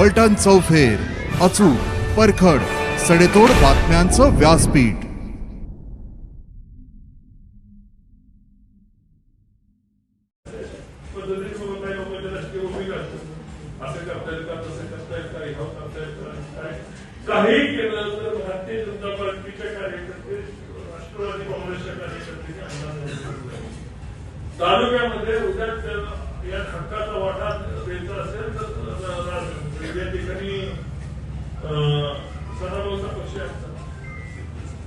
फलटण चौफेर अचूक परखड सडेतोड बातम्यांचं व्यासपीठ. काही भारतीय जनता पार्टीच्या कार्यकर्ते राष्ट्रवादी काँग्रेसच्या कार्यकर्त्यांनी तालुक्यामध्ये उद्या या हक्काचा वाटा द्यायचा असेल तर सदाभाऊचा पक्ष आहे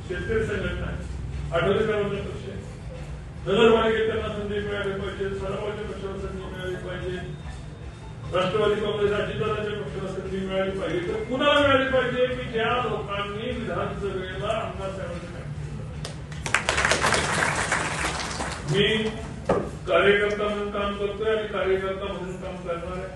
शेतकरी संघटना आहे आठवलेकरांचा पक्ष आहे नगरपालिकेत त्यांना संधी मिळाली पाहिजे सरावाच्या पक्षाला संधी मिळाली पाहिजे. राष्ट्रवादी काँग्रेस अजितदादाच्या पक्षाला संधी मिळाली पाहिजे. तर कुणाला मिळाली पाहिजे? की ज्या लोकांनी विधानसभेला आमदार साहेबांचं मी कार्यकर्ता म्हणून काम करतोय आणि कार्यकर्ता म्हणून काम करणार आहे.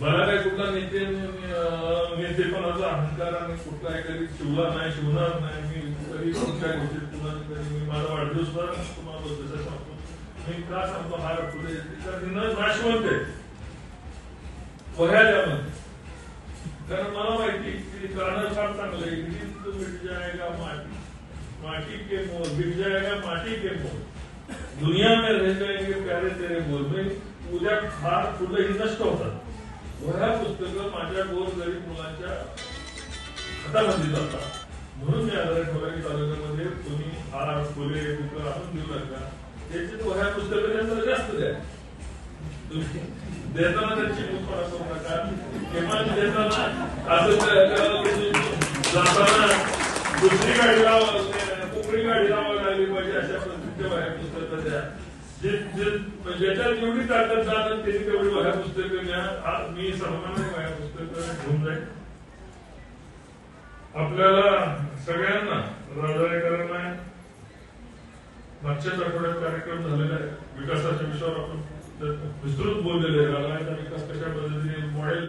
मला काही कुठला नेते अं, नेतेपणाचा अहंकार आणि कुठला कधी शिवला नाही शिवणार नाही मी कधी कुठल्या गोष्टीत कुणाला कधी मी माझा वाढदिवस सुद्धा तुम्हाला बद्दल सांगतो. मी का सांगतो हा पुढे नाशवंत आहे. वह्या कारण मला माहिती की गाणं फार चांगलं आहे गिरीत मिट जाएगा माटी? माटी के मोल बिक जाएगा माटी के मोल? दुनिया में रह जाएंगे प्यारे तेरे बोल में म्हणजे उद्या फार फुलं ही नष्ट होतात. वह्या पुस्तकं माझ्या गोर गरीब मुलांच्या हातामध्ये जातात. म्हणून मी आधार ठेवला तालुक्यामध्ये कोणी आर फुले कुकर आणून देऊ नका. त्याची वह्या पुस्तकं त्यांना जास्त द्या. तुम्ही देताना त्यांची मुखपणा करू नका किमान देताना असं जाताना दुसरी गाडी लावा कोकणी गाडी लावावी लागली पाहिजे अशा पद्धतीच्या वह्या पुस्तकं द्या. ज्याच्यात म्हणजे जेवढी ताकद जाणार त्याची तेवढी वह्या पुस्तकं घ्या मी सर्वांना वह्या पुस्तकं घेऊन जाईल आपल्याला सगळ्यांना राजारीकरांना मागच्याच आठवड्यात कार्यक्रम झालेला आहे. विकासाच्या विषयावर आपण विस्तृत बोललेले आहे. विकास कशा पद्धतीने मॉडेल